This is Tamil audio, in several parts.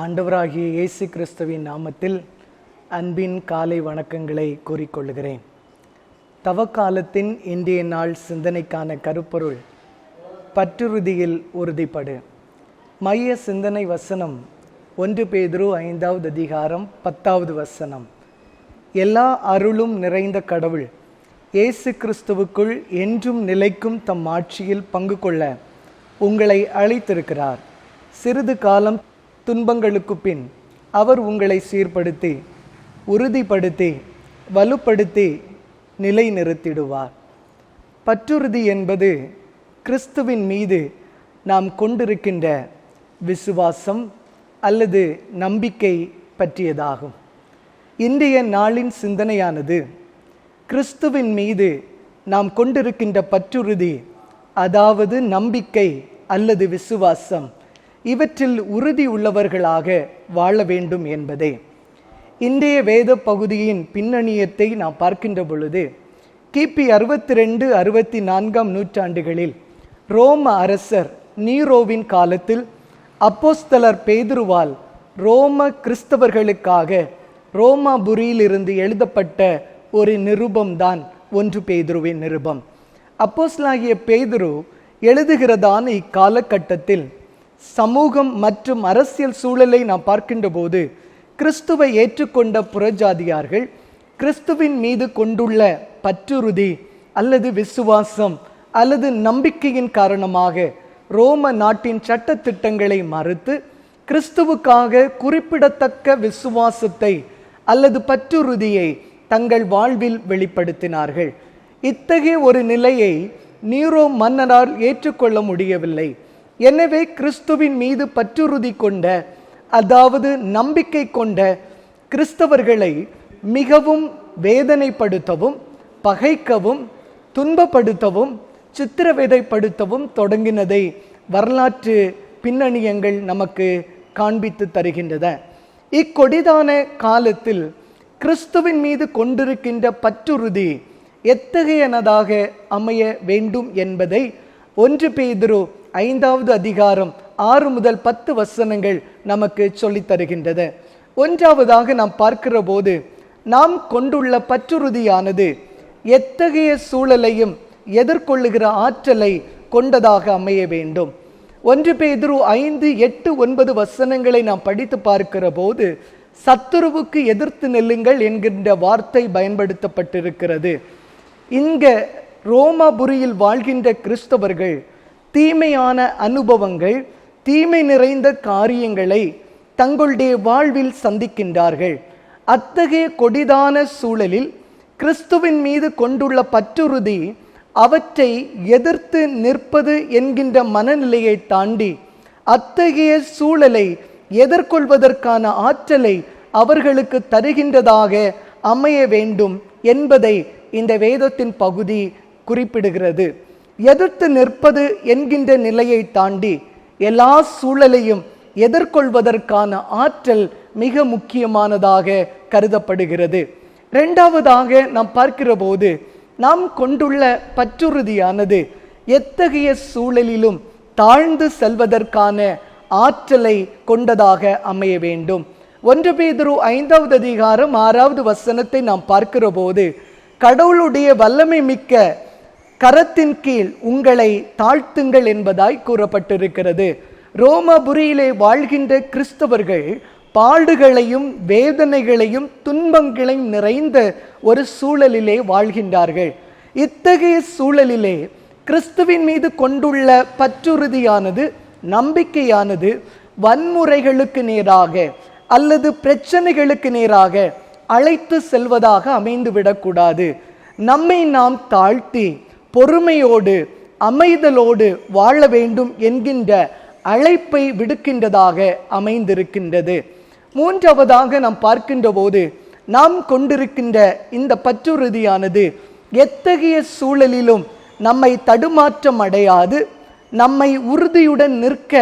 ஆண்டவராகிய இயேசு கிறிஸ்துவின் நாமத்தில் அன்பின் காலை வணக்கங்களை கூறிக்கொள்கிறேன் தவக்காலத்தின் இன்றைய நாள் சிந்தனைக்கான கருப்பொருள் பற்றுறுதியில் உறுதிப்படு. மைய சிந்தனை வசனம் ஒன்று பேதுரு ஐந்தாவது அதிகாரம் பத்தாவது வசனம். எல்லா அருளும் நிறைந்த கடவுள் இயேசு கிறிஸ்துவுக்குள் என்றும் நிலைக்கும் தம் ஆட்சியில் பங்கு கொள்ள உங்களை அழைத்திருக்கிறார். சிறிது காலம் துன்பங்களுக்கு பின் அவர் உங்களை சீர்படுத்தி உறுதிப்படுத்தி வலுப்படுத்தி நிலைநிறுத்திடுவார். பற்றுறுதி என்பது கிறிஸ்துவின் மீது நாம் கொண்டிருக்கின்ற விசுவாசம் அல்லது நம்பிக்கை பற்றியதாகும். இன்றைய நாளின் சிந்தனையானது கிறிஸ்துவின் மீது நாம் கொண்டிருக்கின்ற பற்றுறுதி அதாவது நம்பிக்கை அல்லது விசுவாசம் இவற்றில் உறுதி உள்ளவர்களாக வாழ வேண்டும் என்பதே. இன்றைய வேத பகுதியின் பின்னணியத்தை நாம் பார்க்கின்ற பொழுது கிபி அறுபத்தி ரெண்டு அறுபத்தி நான்காம் நூற்றாண்டுகளில் ரோம அரசர் நீரோவின் காலத்தில் அப்போஸ்தலர் பேதுருவால் ரோம கிறிஸ்தவர்களுக்காக ரோமாபுரியிலிருந்து எழுதப்பட்ட ஒரு நிருபம்தான் ஒன்று பேதுருவின் நிருபம். அப்போஸ்லாகிய பேதுரு எழுதுகிறதான இக்காலகட்டத்தில் சமூகம் மற்றும் அரசியல் சூழலை நாம் பார்க்கின்ற போது கிறிஸ்துவை ஏற்றுக்கொண்ட புறஜாதியார்கள் கிறிஸ்துவின் மீது கொண்டுள்ள பற்றுறுதி அல்லது விசுவாசம் அல்லது நம்பிக்கையின் காரணமாக ரோம நாட்டின் சட்டத்திட்டங்களை மறுத்து கிறிஸ்துவுக்காக குறிப்பிடத்தக்க விசுவாசத்தை அல்லது பற்றுறுதியை தங்கள் வாழ்வில் வெளிப்படுத்தினார்கள். இத்தகைய ஒரு நிலையை நீரோ மன்னரால் ஏற்றுக்கொள்ள முடியவில்லை. எனவே கிறிஸ்துவின் மீது பற்றுறுதி கொண்ட அதாவது நம்பிக்கை கொண்ட கிறிஸ்தவர்களை மிகவும் வேதனைப்படுத்தவும் பகைக்கவும் துன்பப்படுத்தவும் சித்திரவேதைப்படுத்தவும் தொடங்கினதை வரலாற்று பின்னணியங்கள் நமக்கு காண்பித்து தருகின்றன. இக்கொடிதான காலத்தில் கிறிஸ்துவின் மீது கொண்டிருக்கின்ற பற்றுறுதி எத்தகையனதாக அமைய வேண்டும் என்பதை ஒன்று பேதுரு ஐந்தாவது அதிகாரம் ஆறு முதல் பத்து வசனங்கள் நமக்கு சொல்லித் தருகின்றது. ஒன்றாவதாக நாம் பார்க்கிற போது நாம் கொண்டுள்ள பற்றுறுதியானது எத்தகைய சூழலையும் எதிர்கொள்ளுகிற ஆற்றலை கொண்டதாக அமைய வேண்டும். ஒன்று பேதுரு ஐந்து எட்டு ஒன்பது வசனங்களை நாம் படித்து பார்க்கிற போது சத்துருவுக்கு எதிர்த்து நெல்லுங்கள் என்கின்ற வார்த்தை பயன்படுத்தப்பட்டிருக்கிறது. இங்க ரோமாபுரியில் வாழ்கின்ற கிறிஸ்தவர்கள் தீமையான அனுபவங்கள் தீமை நிறைந்த காரியங்களை தங்களுடைய வாழ்வில் சந்திக்கின்றார்கள். அத்தகைய கொடிதான சூழலில் கிறிஸ்துவின் மீது கொண்டுள்ள பற்றுறுதி அவற்றை எதிர்த்து நிற்பது என்கின்ற மனநிலையை தாண்டி அத்தகைய சூழலை எதிர்கொள்வதற்கான ஆற்றலை அவர்களுக்கு தருகின்றதாக அமைய வேண்டும் என்பதை இந்த வேதத்தின் பகுதி குறிப்பிடுகிறது. எதிர்த்து நிற்பது என்கின்ற நிலையை தாண்டி எல்லா சூழலையும் எதிர்கொள்வதற்கான ஆற்றல் மிக முக்கியமானதாக கருதப்படுகிறது. இரண்டாவதாக நாம் பார்க்கிற போது நாம் கொண்டுள்ள பற்றுறுதியானது எத்தகைய சூழலிலும் தாழ்ந்து செல்வதற்கான ஆற்றலை கொண்டதாக அமைய வேண்டும். ஒன்று பேதரு ஐந்தாவது அதிகாரம் ஆறாவது வசனத்தை நாம் பார்க்கிற போது கடவுளுடைய வல்லமை மிக்க கரத்தின் கீழ் உங்களை தாழ்த்துங்கள் என்பதாய் கூறப்பட்டிருக்கிறது. ரோமபுரியிலே வாழ்கின்ற கிறிஸ்தவர்கள் பாடுகளையும் வேதனைகளையும் துன்பங்களையும் நிறைந்த ஒரு சூழலிலே வாழ்கின்றார்கள். இத்தகைய சூழலிலே கிறிஸ்துவின் மீது கொண்டுள்ள பற்றுறுதியானது நம்பிக்கையானது வன்முறைகளுக்கு நேராக அல்லது பிரச்சனைகளுக்கு நேராக அழைத்து செல்வதாக அமைந்துவிடக்கூடாது. நம்மை நாம் தாழ்த்தி பொறுமையோடு அமைதலோடு வாழ வேண்டும் என்கின்ற அழைப்பை விடுக்கின்றதாக அமைந்திருக்கின்றது. மூன்றாவதாக நாம் பார்க்கின்ற போது நாம் கொண்டிருக்கின்ற இந்த பற்றுறுதியானது எத்தகைய சூழலிலும் நம்மை தடுமாற்றம் அடையாது நம்மை உறுதியுடன் நிற்க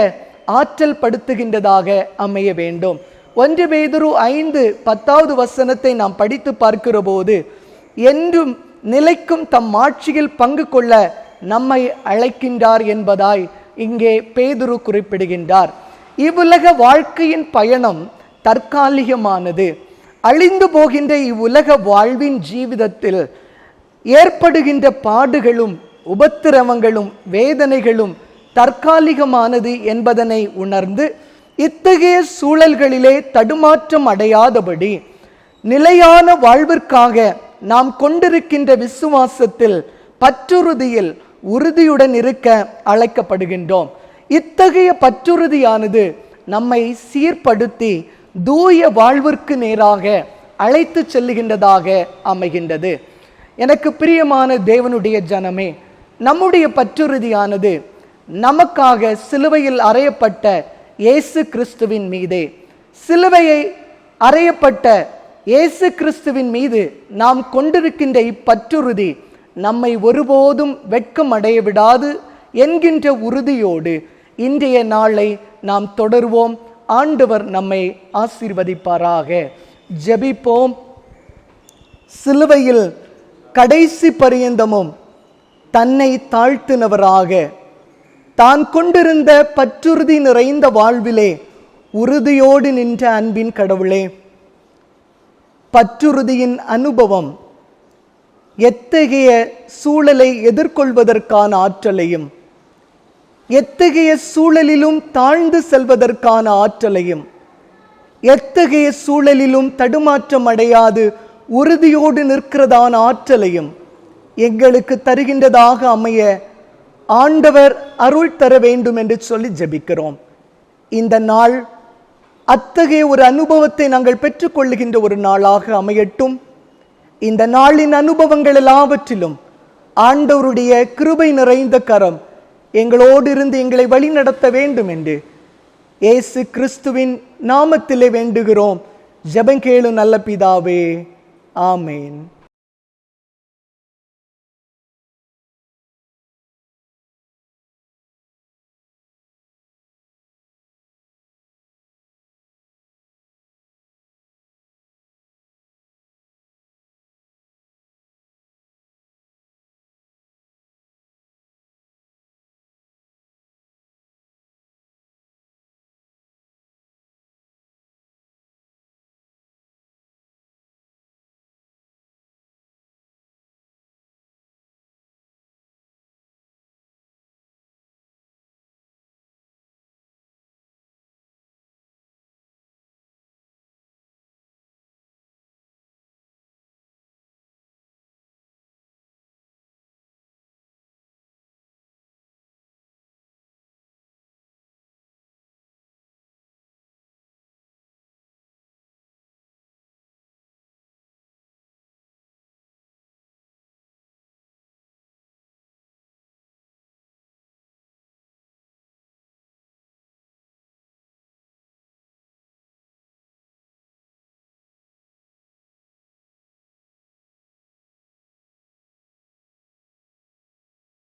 ஆற்றல் படுத்துகின்றதாக அமைய வேண்டும். ஒன்று பேதுரு ஐந்து பத்தாவது வசனத்தை நாம் படித்து பார்க்கிற போது என்றும் நிலைக்கும் தம் ஆட்சியில் பங்கு கொள்ள நம்மை அழைக்கின்றார் என்பதாய் இங்கே பேதுரு குறிப்பிடுகின்றார். இவ்வுலக வாழ்க்கையின் பயணம் தற்காலிகமானது. அழிந்து போகின்ற இவ்வுலக வாழ்வின் ஜீவிதத்தில் ஏற்படுகின்ற பாடுகளும் உபத்திரவங்களும் வேதனைகளும் தற்காலிகமானது என்பதனை உணர்ந்து இத்தகைய சூழல்களிலே தடுமாற்றம் அடையாதபடி நிலையான வாழ்விற்காக நாம் கொண்டிருக்கின்ற விசுவாசத்தில் பற்றுறுதியில் உறுதியுடன் இருக்க அழைக்கப்படுகின்றோம். இத்தகைய பற்றுறுதியானது நம்மை சீர்படுத்தி தூய வாழ்விற்கு நேராக அழைத்து செல்லுகின்றதாக அமைகின்றது. எனக்கு பிரியமான தேவனுடைய ஜனமே நம்முடைய பற்றுறுதியானது நமக்காக சிலுவையில் அறையப்பட்ட இயேசு கிறிஸ்துவின் மீதே. சிலுவையை அறையப்பட்ட இயேசு கிறிஸ்துவின் மீது நாம் கொண்டிருக்கின்ற இப்பற்றுறுதி நம்மை ஒருபோதும் வெட்கம் அடைய விடாது என்கின்ற உறுதியோடு இன்றைய நாளை நாம் தொடர்வோம். ஆண்டவர் நம்மை ஆசீர்வதிப்பாராக. ஜெபிப்போம். சிலுவையில் கடைசி பரியந்தமும் தன்னை தாழ்த்தினவராக. தான் கொண்டிருந்த பற்றுறுதி நிறைந்த வாழ்விலே உறுதியோடு நின்ற அன்பின் கடவுளே பற்றுறுதியின் அனுபவம் எத்தகைய சூழலை எதிர்கொள்வதற்கான ஆற்றலையும் எத்தகைய சூழலிலும் தாழ்ந்து செல்வதற்கான ஆற்றலையும் எத்தகைய சூழலிலும் தடுமாற்றம் அடையாது உறுதியோடு நிற்கிறதான ஆற்றலையும் எங்களுக்கு தருகின்றதாக அமைய ஆண்டவர் அருள் தர வேண்டும் என்று சொல்லி ஜெபிக்கிறோம். இந்த நாள் அத்தகைய ஒரு அனுபவத்தை நாங்கள் பெற்றுக்கொள்ளுகின்ற ஒரு நாளாக அமையட்டும். இந்த நாளின் அனுபவங்கள் எல்லாவற்றிலும் ஆண்டவருடைய கிருபை நிறைந்த கரம் எங்களோடு இருந்து எங்களை வழிநடத்த வேண்டும் என்று இயேசு கிறிஸ்துவின் நாமத்திலே வேண்டுகிறோம். ஜபங்கேளு நல்ல பிதாவே. ஆமேன்.